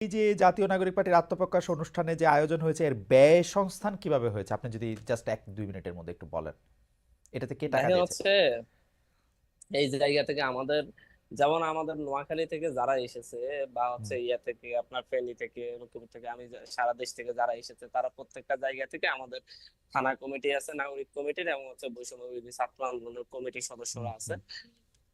এই যে জাতীয় নাগরিক পার্টির আত্মপ্রকাশ অনুষ্ঠানে যে আয়োজন হয়েছে এর ব্যয় সংস্থান কীভাবে হয়েছে? আপনি যদি জাস্ট এক দুই মিনিটের মধ্যে একটু বলেন। এটাতে কে টাকা দিয়েছে? এই জায়গা থেকে আমাদের যেমন আমাদের নোয়াখালী থেকে যারা এসেছে বা হচ্ছে ইয়া থেকে আপনার ফেনী থেকে রংপুর থেকে আমি সারা দেশ থেকে যারা এসেছে তারা প্রত্যেকটা জায়গা থেকে আমাদের থানা কমিটি আছে নাগরিক কমিটির এবং হচ্ছে বৈষম্য ছাত্র আন্দোলনের কমিটির সদস্যরা আছে।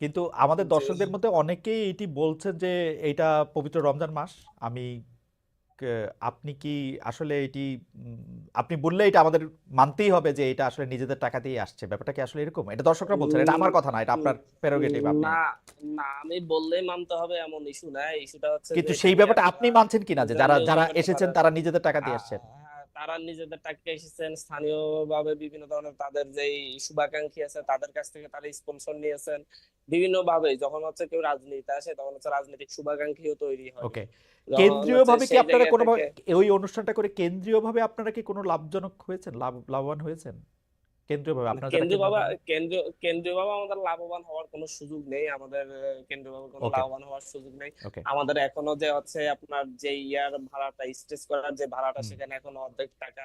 কিন্তু আমাদের দর্শকদের মধ্যে অনেকেই এটি বলছেন যে এইটা পবিত্র রমজান মাস। আমি আপনি কি আসলে এটি আপনি বললে এটা আমাদের মানতেই হবে যে এটা আসলে নিজেদের টাকা দিয়ে আসছে। ব্যাপারটা কি আসলে এরকম? এটা দর্শকরা বলছেন এটা আমার কথা না এটা আপনার প্রেরোগেটিভ আপনি। না না আমি বললেই মানতে হবে এমন ইস্যু না ইস্যুটা হচ্ছে কিন্তু সেই ব্যাপারটা আপনি মানছেন কিনা যে যারা যারা এসেছেন তারা নিজেদের টাকা দিয়ে আসছেন? তারা নিজেদের টাকা এসেছেন স্থানীয়ভাবে বিভিন্ন ধরনের তাদের যেই শুভাকাঙ্ক্ষী আছে তাদের কাছ থেকে তারা স্পন্সর নিয়েছেন। বিভিন্ন ভাবে যখন হচ্ছে কেউ রাজনীতি আসে তখন হচ্ছে রাজনৈতিক শুভাকাঙ্ক্ষীও তৈরি হয়। ওকে কেন্দ্রীয়ভাবে কি আপনারা কোনো ওই অনুষ্ঠানটা করে কেন্দ্রীয়ভাবে আপনারা কি কোনো লাভজনক হয়েছেন লাভ লাভবান হয়েছেন? কেন্দ্রীয়ভাবে আপনারা যারা কেন্দ্রীয় বাবা কেন্দ্রীয়ভাবে- কেন্দ্রীয় কেন্দ্রীয় বাবা আমাদের লাভবান হওয়ার কোনো সুযোগ নেই আমাদের কেন্দ্রীয় বাবা কোনো লাভবান হওয়ার সুযোগ নেই। আমাদের এখনও যে হচ্ছে আপনার যে ইয়ার ভাড়াটা স্টেজ করার যে ভাড়াটা সেখানে এখনও অর্ধেক টাকা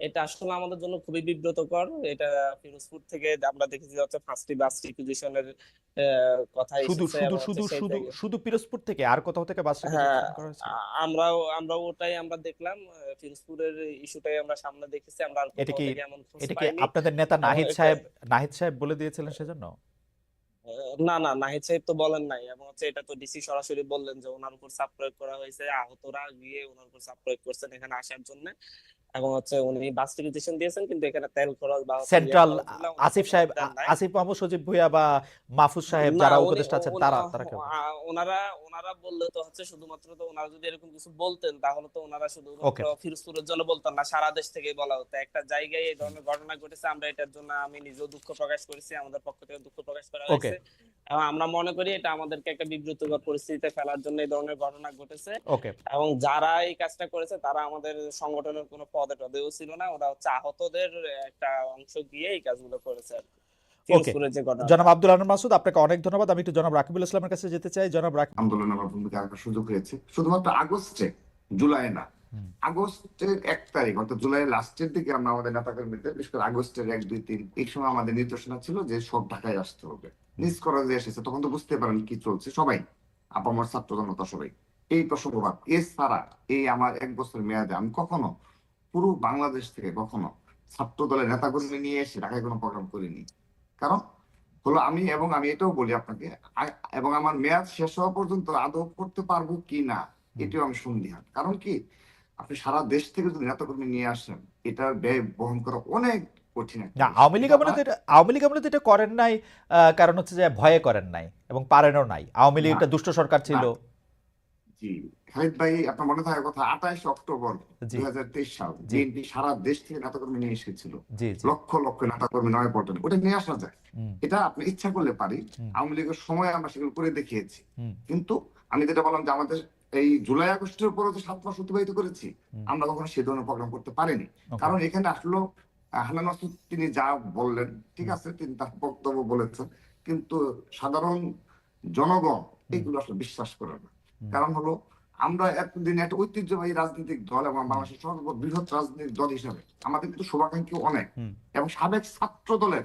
এটা আসলে আমাদের জন্য খুবই বিব্রতকর। এটা ফিরোজপুর থেকে আমরা দেখেছি হচ্ছে ফার্স্টটি বাস রিকুইজিশনের কথা শুধু শুধু শুধু শুধু শুধু পিরোজপুর থেকে আর কোথাও থেকে বাস আমরাও আমরাও ওটাই আমরা দেখলাম। ফিরোজপুরের ইস্যুটাই আমরা সামনে দেখেছি। আমরা এটা কি এটা কি আপনাদের নেতা নাহিদ সাহেব নাহিদ সাহেব বলে দিয়েছিলেন সেজন্য? না না নাহিদ সাহেব তো বলেন নাই। এবং হচ্ছে এটা তো ডিসি সরাসরি বললেন যে ওনার উপর চাপ প্রয়োগ করা হয়েছে। আহতরা গিয়ে ওনার উপর চাপ প্রয়োগ করছেন এখানে আসার জন্য। এবং হচ্ছে উনি বাস দিয়েছেন কিন্তু এখানে তেল খরচ বা ইয়ে সেন্ট্রাল আসিফ সাহেব আসিফ মাহমুদ সজীব ভুইয়া বা মাহফুজ সাহেব যারা উপদেষ্টা আছেন তারা তারা ওনারা ওনারা বললে তো হচ্ছে শুধুমাত্র তো ওনারা যদি এরকম কিছু বলতেন তাহলে তো ওনারা শুধুমাত্র Okay. ফিরোজপুরের জন্য বলতেন না সারা দেশ থেকে বলা হতো একটা জায়গায় এই ধরনের ঘটনা ঘটেছে আমরা এটার জন্য আমি নিজেও দুঃখ প্রকাশ করেছি আমাদের পক্ষ থেকে দুঃখ প্রকাশ করা. হয়েছে এবং আমরা মনে করি এটা আমাদেরকে একটা বিব্রতকর পরিস্থিতিতে ফেলার জন্য এই ধরনের ঘটনা ঘটেছে। ওকে এবং যারা এই কাজটা করেছে তারা আমাদের সংগঠনের কোনো পদে টদেও ছিল না। ওরা হচ্ছে আহতদের একটা অংশ গিয়ে এই কাজগুলো করেছে আর জনাব আব্দুল আনন্দ মাসুদ আপনাকে অনেক ধন্যবাদ। আমি একটু জনাব রাকিবুল ইসলামের কাছে যেতে চাই। জনাব রাকিব আন্দোলনে আমার ভূমিকা রাখার সুযোগ হয়েছে। শুধুমাত্র আগস্টে জুলাই না। আগস্টের এক তারিখ অর্থাৎ জুলাই লাস্টের দিকে আমরা আমাদের নেতাকর্মীদের বিশেষ করে আগস্টের এক দুই তিন এই সময় আমাদের নির্দেশনা ছিল যে সব ঢাকায় আসতে হবে। নিজ করা যে এসেছে, তখন তো বুঝতে পারেন কি চলছে। সবাই আপামর ছাত্র জনতা সবাই, এই প্রসঙ্গবাদ এছাড়া এই আমার এক বছর মেয়াদে আমি কখনো পুরো বাংলাদেশ থেকে কখনো ছাত্র দলের নেতাকর্মী নিয়ে এসে ঢাকায় কোনো প্রোগ্রাম করিনি। কারণ হলো আমি এবং আমি এটাও বলি আপনাকে এবং আমার মেয়াদ শেষ হওয়া পর্যন্ত আদৌ করতে পারব কি না, এটাও আমি সন্দিহান। কারণ কি, আপনি সারা দেশ থেকে যদি নেতাকর্মী নিয়ে আসেন, এটার ব্যয় বহন করা অনেক কঠিন না আওয়ামী লীগ এটা আমলে আওয়ামী লীগ আমলে এটা করেন নাই কারণ হচ্ছে যে ভয়ে করেন নাই এবং পারেনও নাই। আওয়ামী লীগ একটা দুষ্ট সরকার ছিল। জি খালিদ ভাই আপনার মনে থাকার কথা আঠাশ অক্টোবর দুই হাজার তেইশ সাল বিএনপি সারা দেশ থেকে নেতাকর্মী নিয়ে এসেছিল। লক্ষ লক্ষ নেতাকর্মী নয় পল্টনে ওটা নিয়ে আসা যায়। এটা আপনি ইচ্ছা করলে পারি। আওয়ামী লীগের সময় আমরা সেগুলো করে দেখিয়েছি। কিন্তু আমি যেটা বললাম যে আমাদের এই জুলাই আগস্টের উপরে তো সাত মাস অতিবাহিত করেছি আমরা কখনো সে ধরনের প্রোগ্রাম করতে পারিনি. কারণ এখানে আসলো আহ, মাসুদ তিনি যা বললেন ঠিক আছে তিনি তার বক্তব্য বলেছেন কিন্তু সাধারণ জনগণ এগুলো আসলে বিশ্বাস করে না। কারণ হলো আমরা এতদিন একটা ঐতিহ্যবাহী রাজনৈতিক দল এবং বাংলাদেশের সর্ববৃহৎ রাজনৈতিক দল হিসাবে আমাদের কিন্তু শুভাকাঙ্ক্ষী অনেক। এবং সাবেক ছাত্র দলের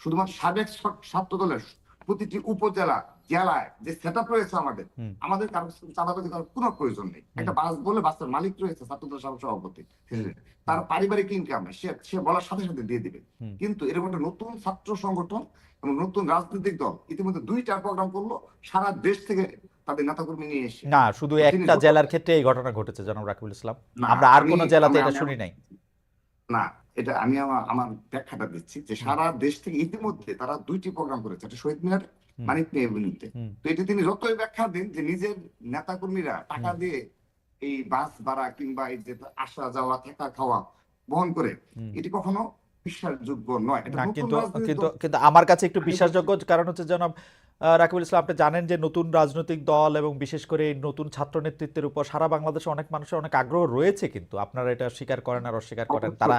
শুধুমাত্র সাবেক ছাত্র দলের প্রতিটি উপজেলা জেলায় যে সেট আপ রয়েছে আমাদের। আমাদের কারও চাঁদাবাজি করার কোনো প্রয়োজন নেই। একটা বাস বলে বাসের মালিক রয়েছে ছাত্রদের সভাপতি তার পারিবারিক ইনকাম সে সে বলার সাথে সাথে দিয়ে দিবে। কিন্তু এরকম একটা নতুন ছাত্র সংগঠন এবং নতুন রাজনৈতিক দল ইতিমধ্যে দুইটা প্রোগ্রাম করল সারা দেশ থেকে তাদের নেতাকর্মী নিয়ে এসে। না শুধু একটা জেলার ক্ষেত্রে এই ঘটনা ঘটেছে জনাব রাকিবুল ইসলাম। আমরা আর কোনো জেলাতে এটা শুনি নাই। না এটা আমি আমার ব্যাখ্যাটা দিচ্ছি যে সারা দেশ থেকে ইতিমধ্যে তারা দুইটি প্রোগ্রাম করেছে একটা শহীদ মিনার। মানিক তো এটি তিনি যতই ব্যাখ্যা দিন যে নিজের নেতাকর্মীরা টাকা দিয়ে এই বাস ভাড়া কিংবা এই যে আসা যাওয়া থাকা খাওয়া বহন করে এটি কখনো বিশ্বাসযোগ্য নয়। কিন্তু কিন্তু। কিন্তু আমার কাছে একটু বিশ্বাসযোগ্য কারণ হচ্ছে জনাব রাকিবুল ইসলাম আপনি জানেন যে নতুন রাজনৈতিক দল এবং বিশেষ করে এই নতুন ছাত্র নেতৃত্বের উপর সারা বাংলাদেশে অনেক মানুষের অনেক আগ্রহ রয়েছে কিন্তু। আপনারা এটা স্বীকার করেন আর অস্বীকার করেন। তারা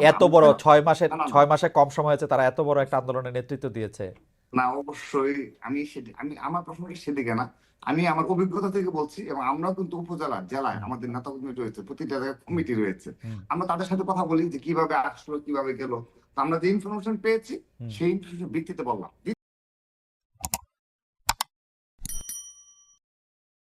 এত বড় ছয় না। ছয় মাসে কম সময় হয়েছে তারা এত বড় একটা আন্দোলনের নেতৃত্ব দিয়েছে। না অবশ্যই। আমি সেদিকে আমি আমার প্রশ্নটা সেদিকে না। আমি আমার অভিজ্ঞতা থেকে বলছি এবং আমরা কিন্তু উপজেলা জেলায় আমাদের নেতা কর্মী রয়েছে প্রতিটা জায়গায় কমিটি রয়েছে। আমরা তাদের সাথে কথা বলি যে কীভাবে আসলো কীভাবে গেল। আমরা যে ইনফরমেশন পেয়েছি সেই ইনফরমেশন ভিত্তিতে বললাম।